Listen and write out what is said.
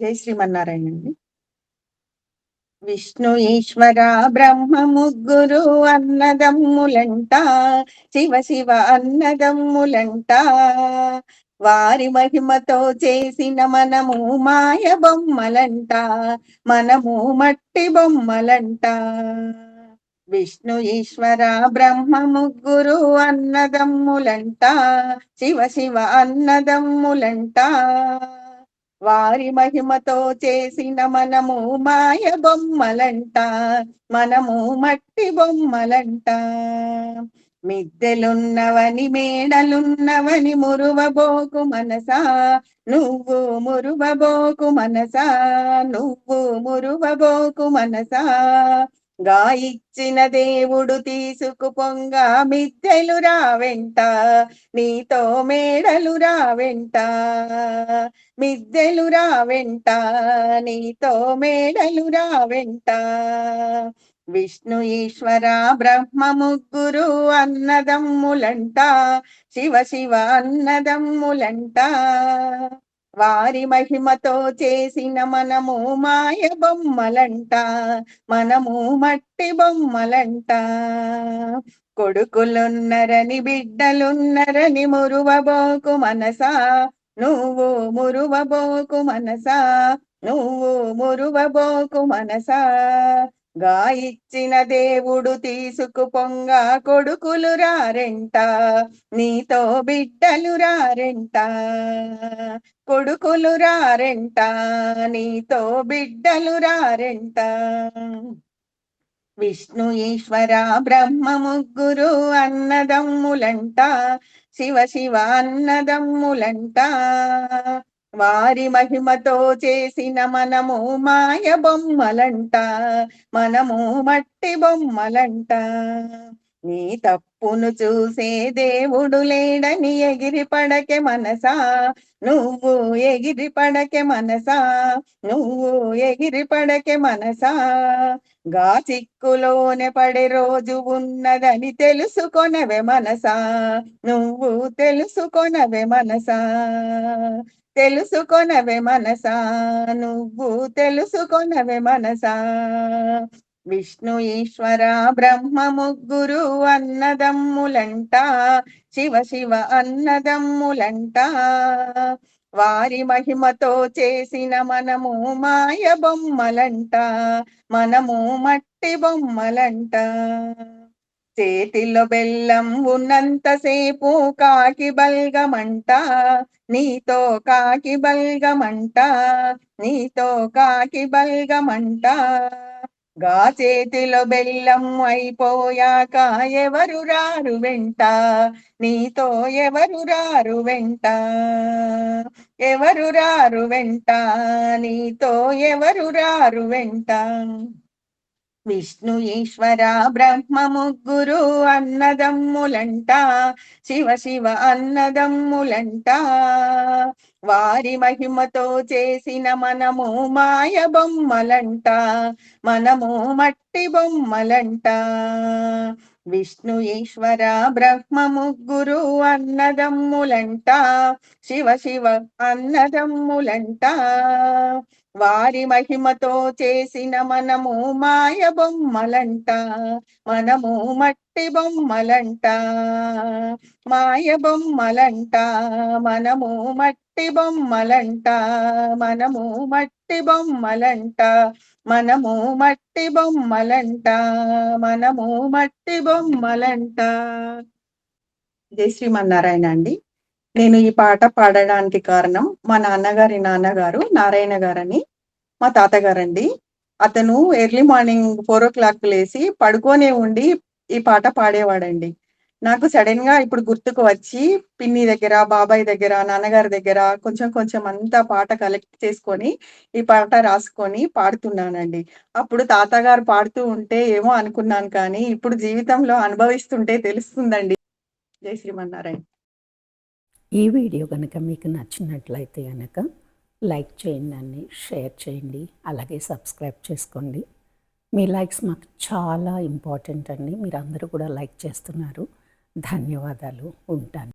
జై శ్రీమన్నారాయణ అండి విష్ణు ఈశ్వర బ్రహ్మ ముగ్గురు అన్నదమ్ములంట శివ శివ అన్నదమ్ములంట. వారి మహిమతో చేసిన మనము మాయ బొమ్మలంట మనము మట్టి బొమ్మలంట. విష్ణు ఈశ్వర బ్రహ్మ ముగ్గురు అన్నదమ్ములంట శివ శివ అన్నదమ్ములంట. వారి మహిమతో చేసిన మనము మాయ బొమ్మలంట మనము మట్టి బొమ్మలంట. మిద్దెలున్నవని మేడలున్నవని మురువబోకు మనసా నువ్వు మురువబోకు మనసా నువ్వు మురువబోకు మనసా. గా ఇచ్చిన దేవుడు తీసుకు పొంగ మిద్దెలు రావెంట నీతో మేడలు రావెంట మిద్దెలు రావెంట నీతో మేడలు రావెంట విష్ణు ఈశ్వర బ్రహ్మ ముగ్గురు అన్నదమ్ములంట శివ శివ అన్నదమ్ములంట. వారి మహిమతో చేసిన మనము మాయ బొమ్మలంట మనము మట్టి బొమ్మలంట. కొడుకులున్నరని బిడ్డలున్నరని మురువబోకు మనసా నువ్వు మురువబోకు మనసా నువ్వు మురువబోకు మనసా. గా ఇచ్చిన దేవుడు తీసుకు పొంగ కొడుకులు రారెంట నీతో బిడ్డలు రారెంట. కొడుకులు రారెంట నీతో బిడ్డలు రారెంట. విష్ణు ఈశ్వర బ్రహ్మ ముగ్గురు అన్నదమ్ములంట శివ శివ అన్నదమ్ములంట. వారి మహిమతో చేసిన మనము మాయ బొమ్మలంట మనము మట్టి బొమ్మలంట. నీ తప్పును చూసే దేవుడు లేడని ఎగిరి పడకె మనసా నువ్వు ఎగిరి పడకె మనసా నువ్వు ఎగిరి పడకె మనసా. గా చిక్కులోనే పడే రోజు ఉన్నదని తెలుసుకొనవే మనసా నువ్వు తెలుసుకొనవే మనసా. తెలుసుకొనవే మనసా నువ్వు తెలుసుకొనవే మనసా. విష్ణు ఈశ్వర బ్రహ్మ ముగ్గురు అన్నదమ్ములంట శివ శివ అన్నదమ్ములంట. వారి మహిమతో చేసిన మనము మాయ బొమ్మలంట మనము మట్టి బొమ్మలంట. చేతిలో బెల్లం ఉన్నంతసేపు కాకి బల్గమంట నీతో కాకి బల్గమంట నీతో కాకి బల్గమంట. గా చేతిలో బెల్లం అయిపోయాక ఎవరు రారు వెంట నీతో ఎవరు రారు వెంట. ఎవరు రారు వెంట నీతో ఎవరు రారు వెంట. విష్ణు ఈశ్వర బ్రహ్మ ముగ్గురు అన్నదమ్ములంట శివ శివ అన్నదమ్ములంట. వారి మహిమతో చేసిన మనము మాయ బొమ్మలంట మనము మట్టి బొమ్మలంట. విష్ణు ఈశ్వర బ్రహ్మ ముగ్గురు అన్నదమ్ములంట శివ శివ అన్నదమ్ములంట. వారి మహిమతో చేసిన మనము మాయ బొమ్మలంట మనము మట్టి బొమ్మలంట. మాయ బొమ్మలంట మనము మట్టి బొమ్మలంట మనము మట్టి బొమ్మలంట మనము మట్టి బొమ్మలంట మనము మట్టి బొమ్మలంట. జై శ్రీమన్నారాయణ అండి. నేను ఈ పాట పాడడానికి కారణం మా నాన్నగారి నాన్నగారు నారాయణ గారని మా తాతగారండి. అతను early morning four o'clock లేసి పడుకోనే ఉండి ఈ పాట పాడేవాడండి. నాకు సడన్గా ఇప్పుడు గుర్తుకు వచ్చి పిన్ని దగ్గర బాబాయ్ దగ్గర నాన్నగారి దగ్గర కొంచెం కొంచెం అంతా పాట కలెక్ట్ చేసుకొని ఈ పాట రాసుకొని పాడుతున్నానండి. అప్పుడు తాతగారు పాడుతూ ఉంటే ఏమో అనుకున్నాను కానీ ఇప్పుడు జీవితంలో అనుభవిస్తుంటే తెలుస్తుందండి. జై శ్రీమన్నారాయణ. ఈ వీడియో కనుక మీకు నచ్చినట్లయితే కనుక లైక్ చేయండి అన్ని షేర్ చేయండి అలాగే సబ్స్క్రైబ్ చేసుకోండి. మీ లైక్స్ మాకు చాలా ఇంపార్టెంట్ అండి. మీరు అందరూ కూడా లైక్ చేస్తున్నారు. ధన్యవాదాలు. ఉంటాను.